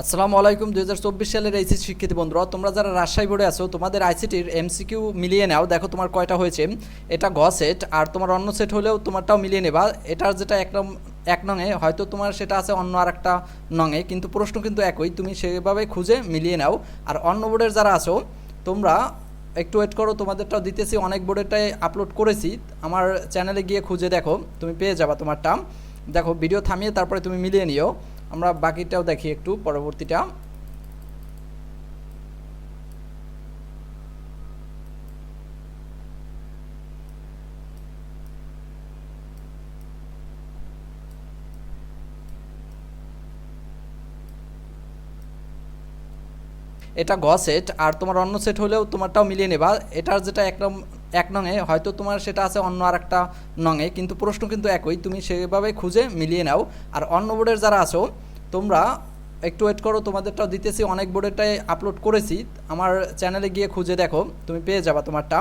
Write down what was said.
আসসালামু আলাইকুম, দুই হাজার চব্বিশ সালের এইচএস শিক্ষিত বন্ধুরা, তোমরা যারা রাজশাহী বোর্ডে আছো, তোমাদের আইসিটির এমসিকিউ মিলিয়ে নাও। দেখো তোমার কয়টা হয়েছে। এটা গ সেট, আর তোমার অন্য সেট হলেও তোমারটাও মিলিয়ে নেবা। এটার যেটা এক নং এক নঙে, হয়তো তোমার সেটা আছে অন্য আর একটা নঙে, কিন্তু প্রশ্ন কিন্তু একই। তুমি সেভাবে খুঁজে মিলিয়ে নাও। আর অন্য বোর্ডের যারা আছো, তোমরা একটু ওয়েট করো, তোমাদেরটাও দিতেছি। অনেক বোর্ডেরটাই আপলোড করেছি। আমার চ্যানেলে গিয়ে খুঁজে দেখো, তুমি পেয়ে যাবা তোমারটা। দেখো ভিডিও থামিয়ে তারপরে তুমি মিলিয়ে নিও। আমরা বাকিটাও দেখি একটু, পরবর্তীটা। এটা গ সেট আর তোমার অন্য সেট হলেও তোমারটাও মিলিয়ে নেবা। এটার যেটা এক এক নঙে, হয়তো তোমার সেটা আছে অন্য আর একটা নঙে, কিন্তু প্রশ্ন কিন্তু একই। তুমি সেভাবে খুঁজে মিলিয়ে নাও। আর অন্য বোর্ডের যারা আছো তোমরা একটু ওয়েট করো, তোমাদেরটাও দিতেছি, অনেক বোর্ডেরটাই আপলোড করেছি। আমার চ্যানেলে গিয়ে খুঁজে দেখো, তুমি পেয়ে যাবা তোমারটা